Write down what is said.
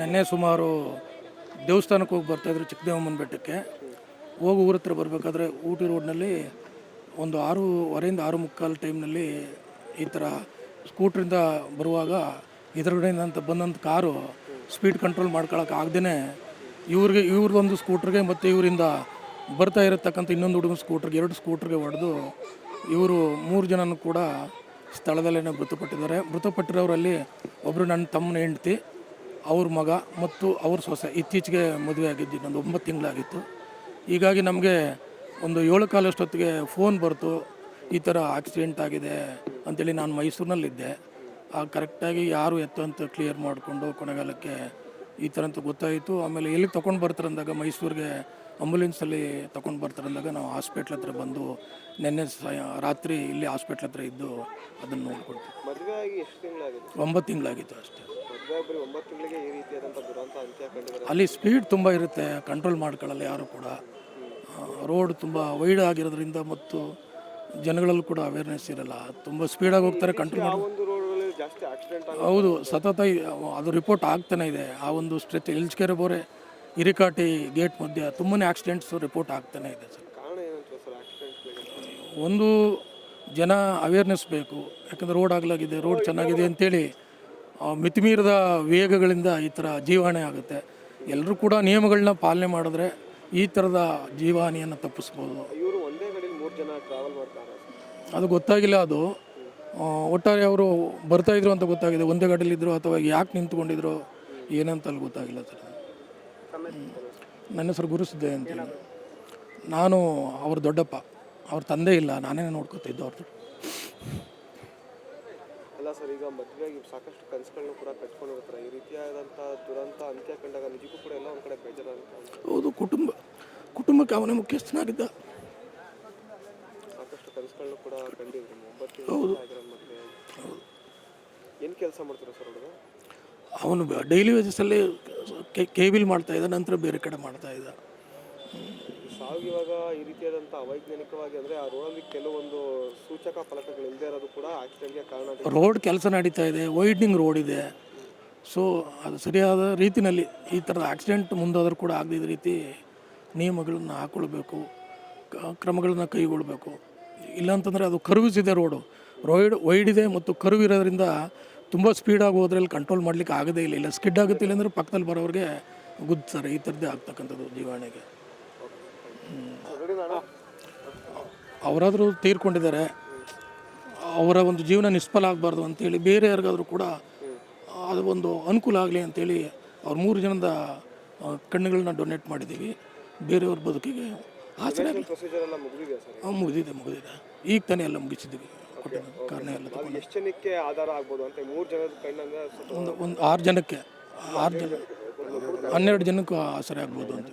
ನೆನ್ನೆ ಸುಮಾರು ದೇವಸ್ಥಾನಕ್ಕೆ ಹೋಗಿ ಬರ್ತಾಯಿದ್ರು ಚಿಕ್ಕದೇವಮ್ಮನ ಬೆಟ್ಟಕ್ಕೆ. ಹೋಗಿ ಊರ ಹತ್ರ ಬರಬೇಕಾದ್ರೆ ಊಟಿ ರೋಡ್ನಲ್ಲಿ ಒಂದು ಆರೂವರೆಯಿಂದ ಆರು ಮುಕ್ಕಾಲು ಟೈಮ್ನಲ್ಲಿ ಈ ಥರ ಸ್ಕೂಟ್ರಿಂದ ಬರುವಾಗ ಎದುರುಗಡೆಯಿಂದ ಅಂತ ಬಂದಂಥ ಕಾರು ಸ್ಪೀಡ್ ಕಂಟ್ರೋಲ್ ಮಾಡ್ಕೊಳಕ್ಕೆ ಆಗ್ದೇ ಇವ್ರಿಗೆ ಇವ್ರದ್ದೊಂದು ಸ್ಕೂಟ್ರಿಗೆ ಮತ್ತು ಇವರಿಂದ ಬರ್ತಾ ಇರತಕ್ಕಂಥ ಇನ್ನೊಂದು ಹುಡುಗನ ಸ್ಕೂಟ್ರಿಗೆ, ಎರಡು ಸ್ಕೂಟ್ರಿಗೆ ಹೊಡೆದು ಇವರು ಮೂರು ಜನನೂ ಕೂಡ ಸ್ಥಳದಲ್ಲೇ ಮೃತಪಟ್ಟಿದ್ದಾರೆ. ಮೃತಪಟ್ಟಿರೋರಲ್ಲಿ ಒಬ್ಬರು ನನ್ನ ತಮ್ಮನ ಹೆಂಡ್ತಿ ಅವ್ರ ಮಗ ಮತ್ತು ಅವ್ರ ಸೊಸೆ ಇತ್ತೀಚೆಗೆ ಮದುವೆ ಆಗಿದ್ದು ಇನ್ನೊಂದು ಒಂಬತ್ತು ತಿಂಗಳಾಗಿತ್ತು. ಹೀಗಾಗಿ ನಮಗೆ ಒಂದು ಏಳು ಕಾಲಷ್ಟೊತ್ತಿಗೆ ಫೋನ್ ಬರ್ತು ಈ ಥರ ಆಕ್ಸಿಡೆಂಟ್ ಆಗಿದೆ ಅಂಥೇಳಿ ನಾನು ಮೈಸೂರಿನಲ್ಲಿದ್ದೆ. ಆ ಕರೆಕ್ಟಾಗಿ ಯಾರು ಎತ್ತು ಅಂತ ಕ್ಲಿಯರ್ ಮಾಡಿಕೊಂಡು ಕೊನೆಗಾಲಕ್ಕೆ ಈ ಥರ ಅಂತ ಗೊತ್ತಾಯಿತು. ಆಮೇಲೆ ಎಲ್ಲಿಗೆ ತೊಗೊಂಡು ಬರ್ತಾರಂದಾಗ ಮೈಸೂರಿಗೆ ಆಂಬುಲೆನ್ಸಲ್ಲಿ ತೊಗೊಂಡು ಬರ್ತಾರಂದಾಗ ನಾವು ಹಾಸ್ಪಿಟ್ಲ್ ಹತ್ರ ಬಂದು ನಿನ್ನೆ ಸಾಯ ರಾತ್ರಿ ಇಲ್ಲಿ ಹಾಸ್ಪಿಟ್ಲ್ ಹತ್ರ ಇದ್ದು ಅದನ್ನು ನೋಡ್ಕೊಳ್ತೀವಿ ಒಂಬತ್ತು ತಿಂಗಳಾಗಿತ್ತು ಅಷ್ಟೇ. ಅಲ್ಲಿ ಸ್ಪೀಡ್ ತುಂಬ ಇರುತ್ತೆ ಕಂಟ್ರೋಲ್ ಮಾಡ್ಕೊಳ್ಳಲ್ಲ ಯಾರು ಕೂಡ. ರೋಡ್ ತುಂಬ ವೈಡ್ ಆಗಿರೋದ್ರಿಂದ ಮತ್ತು ಜನಗಳಲ್ಲೂ ಕೂಡ ಅವೇರ್ನೆಸ್ ಇರಲ್ಲ. ತುಂಬ ಸ್ಪೀಡಾಗಿ ಹೋಗ್ತಾರೆ ಕಂಟ್ರೋಲ್ ಮಾಡೋ ಹೌದು ಸತತ ಅದು ರಿಪೋರ್ಟ್ ಆಗ್ತಾನೆ ಇದೆ. ಆ ಒಂದು ಸ್ಟ್ರೆಚ್ ಎಲ್ಸ್ಕೆರೆ ಬೋರೆ ಹಿರಿಕಾಟಿ ಗೇಟ್ ಮಧ್ಯೆ ತುಂಬಾ ಆಕ್ಸಿಡೆಂಟ್ಸ್ ರಿಪೋರ್ಟ್ ಆಗ್ತಾನೆ ಇದೆ ಸರ್. ಒಂದು ಜನ ಅವೇರ್ನೆಸ್ ಬೇಕು. ಯಾಕಂದರೆ ರೋಡ್ ಆಗಲಾಗಿದೆ ರೋಡ್ ಚೆನ್ನಾಗಿದೆ ಅಂತೇಳಿ ಮಿತಿಮೀರಿದ ವೇಗಗಳಿಂದ ಈ ಥರ ಜೀವಹಾನಿ ಆಗುತ್ತೆ. ಎಲ್ಲರೂ ಕೂಡ ನಿಯಮಗಳನ್ನ ಪಾಲನೆ ಮಾಡಿದ್ರೆ ಈ ಥರದ ಜೀವಹಾನಿಯನ್ನು ತಪ್ಪಿಸ್ಬೋದು. ಅದು ಗೊತ್ತಾಗಿಲ್ಲ ಅದು. ಒಟ್ಟಾರೆ ಅವರು ಬರ್ತಾಯಿದ್ರು ಅಂತ ಗೊತ್ತಾಗಿದೆ. ಒಂದೇ ಗಾಡಿಲಿದ್ರು ಅಥವಾ ಯಾಕೆ ನಿಂತ್ಕೊಂಡಿದ್ರು ಏನಂತ ಅಲ್ಲಿ ಗೊತ್ತಾಗಿಲ್ಲ ಸರ್. ನನ್ನ ಹೆಸರು ಗುರುಸಿದ್ದೆ ಅಂತೇಳಿ ನಾನು ಅವ್ರ ದೊಡ್ಡಪ್ಪ. ಅವ್ರ ತಂದೆ ಇಲ್ಲ. ನಾನೇ ನೋಡ್ಕೊತಿದ್ದು ಅವ್ರದ್ದು ಅಲ್ಲ ಸರ್ ಈಗ ಮದುವೆಯಾಗಿ ಸಾಕಷ್ಟು ಕನಸುಗಳನ್ನ ಕೂಡ ಕಟ್ಕೊಂಡಿರ್ತಾರೆ ಈ ರೀತಿಯಾದಂಥ ದುರಂತ ಅಂತ್ಯ ಕಂಡಾಗ ನಿಜಕ್ಕೂ ಕೂಡ ಎಲ್ಲ ಒಂದು ಕಡೆ ಬೇಜಾರು ಹೌದು ಕುಟುಂಬ ಕುಟುಂಬಕ್ಕೆ ಅವನೇ ಮುಖ್ಯಸ್ಥನಾಗಿದ್ದ. ಸಾಕಷ್ಟು ಕನಸುಗಳನ್ನ ಕೂಡ ಕಂಡಿದ್ರು. ಒಂಬತ್ತು ಹೌದು. ಮದುವೆ. ಏನು ಕೆಲಸ ಮಾಡ್ತಾರೆ ಸರ್ ಹುಡುಗ? ಅವನು ಡೈಲಿ ವೇಜಸ್ ಅಲ್ಲಿ ಕೇಬಿಲ್ ಮಾಡ್ತಾ ಇದ್ದ ನಂತರ ಬೇರೆ ಕಡೆ ಮಾಡ್ತಾ ಇವಾಗ ಈ ರೀತಿಯಾದಂಥ ಅವೈಜ್ಞಾನಿಕವಾಗಿ ಅಂದರೆ ಆ ರೋಡಲ್ಲಿ ಕೆಲವೊಂದು ಸೂಚಕ ಫಲಕಗಳು ಇಲ್ಲದೆ ಇರೋದು ಕೂಡ ಆಕ್ಸಿಡೆಂಟ್ಗೆ ಕಾರಣ ರೋಡ್ ಕೆಲಸ ನಡೀತಾ ಇದೆ ವೈಡ್ನಿಂಗ್ ರೋಡ್ ಇದೆ. ಸೊ ಅದು ಸರಿಯಾದ ರೀತಿಯಲ್ಲಿ ಈ ಥರದ ಆಕ್ಸಿಡೆಂಟ್ ಮುಂದಾದರೂ ಕೂಡ ಆಗದಿದ್ದ ರೀತಿ ನಿಯಮಗಳನ್ನು ಹಾಕ್ಕೊಳ್ಬೇಕು ಕ್ರಮಗಳನ್ನು ಕೈಗೊಳ್ಳಬೇಕು ಇಲ್ಲಾಂತಂದರೆ ಅದು ಕರುವಿಸಿದೆ ರೋಡು ರೋಯ್ಡ್ ವೈಡ್ ಇದೆ ಮತ್ತು ಕರ್ವ್ ಇರೋದ್ರಿಂದ ತುಂಬ ಸ್ಪೀಡಾಗಿ ಹೋದ್ರಲ್ಲಿ ಕಂಟ್ರೋಲ್ ಮಾಡಲಿಕ್ಕೆ ಆಗದೇ ಇಲ್ಲ. ಇಲ್ಲ ಸ್ಕಿಡ್ ಆಗುತ್ತೆ, ಇಲ್ಲಾಂದರೆ ಪಕ್ಕದಲ್ಲಿ ಬರೋರಿಗೆ ಗುದ್ತಾರೆ ಈ ಥರದ್ದೇ ಆಗ್ತಕ್ಕಂಥದ್ದು ಜೀವಣಿಗೆ. ಅವರಾದರೂ ತೀರ್ಕೊಂಡಿದ್ದಾರೆ. ಅವರ ಒಂದು ಜೀವನ ನಿಷ್ಫಲ ಆಗಬಾರ್ದು ಅಂತೇಳಿ ಬೇರೆ ಯಾರಿಗಾದರೂ ಕೂಡ ಅದು ಒಂದು ಅನುಕೂಲ ಆಗಲಿ ಅಂತೇಳಿ ಅವ್ರು ಮೂರು ಜನದ ಕಣ್ಣುಗಳನ್ನ ಡೊನೇಟ್ ಮಾಡಿದ್ದೀವಿ. ಬೇರೆಯವ್ರ ಬದುಕಿಗೆ ಆಸರೆ ಮುಗಿದಿದೆ ಮುಗಿದಿದೆ ಮುಗಿದಿದೆ. ಈಗ ತಾನೇ ಎಲ್ಲ ಮುಗಿಸಿದ್ದೀವಿ. ಕಾರಣ ಎಲ್ಲ ಎಷ್ಟು ಜನಕ್ಕೆ ಆಧಾರ ಆಗ್ಬೋದು ಅಂತ ಮೂರು ಜನದ ಕಣ್ಣಂದ್ರೆ ಒಂದು ಒಂದು ಆರು ಜನಕ್ಕೆ ಆರು ಜನ ಹನ್ನೆರಡು ಜನಕ್ಕೂ ಆಸರೆ ಆಗ್ಬೋದು ಅಂತ.